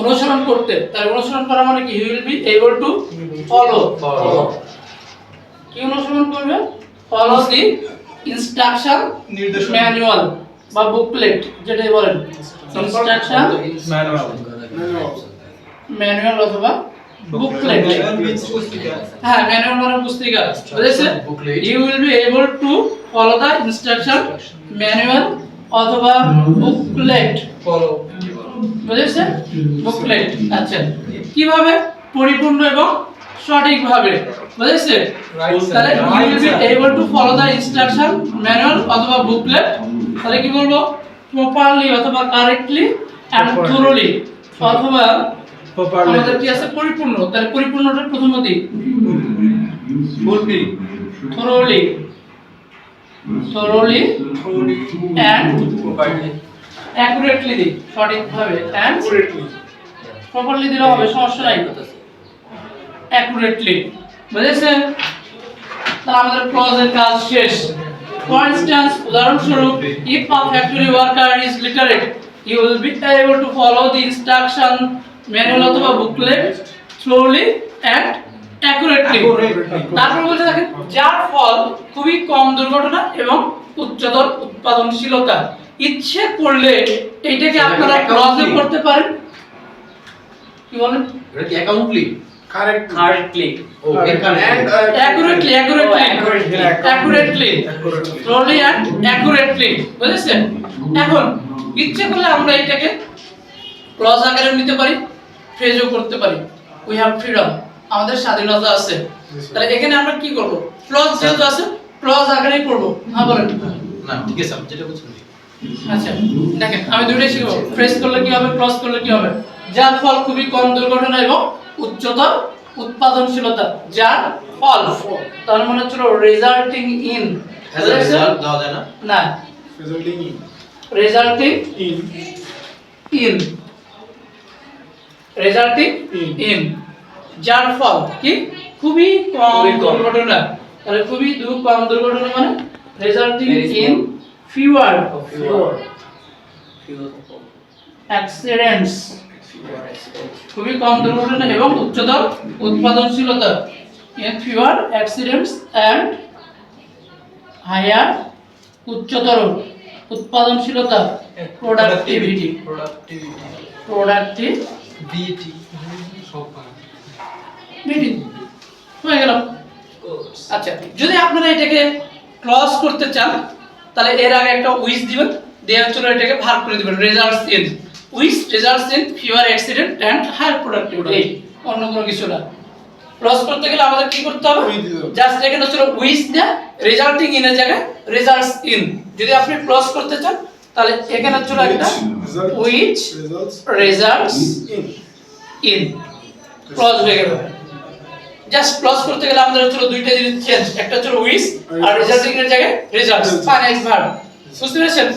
অনুসরণ করতে তাই অনুসরণ করা মানে কি? He will be able to follow কি অনুসরণ করবে? Follow the instruction. ম্যানুয়াল বা বুকলেট যেটাই বলেন। Instruction Manual. ম্যানুয়াল অথবা বুকলেট Manual হ্যাঁ ম্যানুয়াল মানে পুস্তিকা। বুঝেছে Booklet. You will be able to follow the instruction manual অথবা বুকলেট Follow. বুঝেছে বুকলেট আচ্ছা। কীভাবে? পরিপূর্ণ এবং সঠিকভাবে। বুঝেছে? তাহলে you will be able to follow the instruction manual অথবা বুকলেট তাহলে কি বলব? প্রপারলি অথবা কারেক্টলি এন্ড. থরোলি অথবা Properly. আমাদের কি আছে? পরিপূর্ণ। তাহলে পরিপূর্ণটা প্রথমত Fully. thoroughly thoroughly. and Properly. Accurately the সঠিকভাবে অ্যান্ড অ্যাকুরেটলি প্রপারলি দিলে হবে সমস্যা নাই। অ্যাকুরেটলি বুঝেছেন? তাহলে আমাদের ক্লজের কাজ শেষ। ফর ইনস্ট্যান্স উদাহরণস্বরূপ if a factory worker is literate you will be able to follow the instruction manual অথবা বুকলেট স্লোলি অ্যান্ড অ্যাকুরেটলি তারপর বলতে থাকে যার ফল খুবই কম দুর্ঘটনা এবং উচ্চতর উৎপাদনশীলতা। ইচ্ছে করলে এইটাকে আপনারা ক্লজে করতে পারেন। কি বলেন? এটা কি অ্যাকাউন্টলি Correct. কারেক্টলি ও এখানে accurately accurately accurately slowly and accurately বুঝেছেন এখন ইচ্ছে করলে আমরা এটাকে ক্লজ আকারে নিতে পারি ফ্রেজও করতে পারি। উই হ্যাভ ফ্রিডম আমাদের স্বাধীনতা আছে। তাহলে এখানে আমরা কি করব? ক্লজ যেহেতু আছে ক্লজ আকারেই করব। হ্যাঁ বলেন। না ঠিক আছে আমি যেটা বলছি আচ্ছা দেখেন আমি দুটোই শিখব। ফ্রেজ করলে কি হবে ক্লজ করলে কি হবে? যার ফল খুবই কম দুর্ঘটনা এবং উচ্চতর উৎপাদনশীলতা যার ফল তার মানে হচ্ছিল রেজাল্টিং ইন রেজাল্ট দেওয়া যায় না. Resulting In. In resulting in যার ফল কি? খুবই কম দুর্ঘটনা। তাহলে খুবই কম দুর্ঘটনা মানে রেজাল্টিং ইন Fewer. অ্যাক্সিডেন্টস খুবই কম দুর্ঘটনা এবং উচ্চতর উৎপাদনশীলতা। In fewer accidents and higher উচ্চতর উৎপাদনশীলতা। Productivity Productivity. Productivity BT. হয়ে গেল। আচ্ছা যদি আপনারা এটাকে ক্লজ করতে চান তাহলে এর আগে একটা উইস দিবেন দিয়ে হচ্ছে এটাকে ভাগ করে দিবেন results in wish results in fewer accident and higher productivity এই অন্য কোনো কিছু না। ক্লজ করতে গেলে আমাদের কি করতে হবে। জাস্ট এখানে হচ্ছে উইস দেয়া রেজাল্টিং ইন এর জায়গায় রেজাল্টস ইন যদি আপনি ক্লজ করতে চান তাহলে এখানে হচ্ছে একটা. Which results. ইন ক্লজ হয়ে গেল। জাস্ট ক্লজ করতে গেলে আমাদের হচ্ছিল দুইটা জিনিস চেঞ্জ একটা হচ্ছে উইস আর রেজাল্টিং এর জায়গায় রেজাল্ট ফাইনাইট ভার্ব বুঝতে পেরেছেন?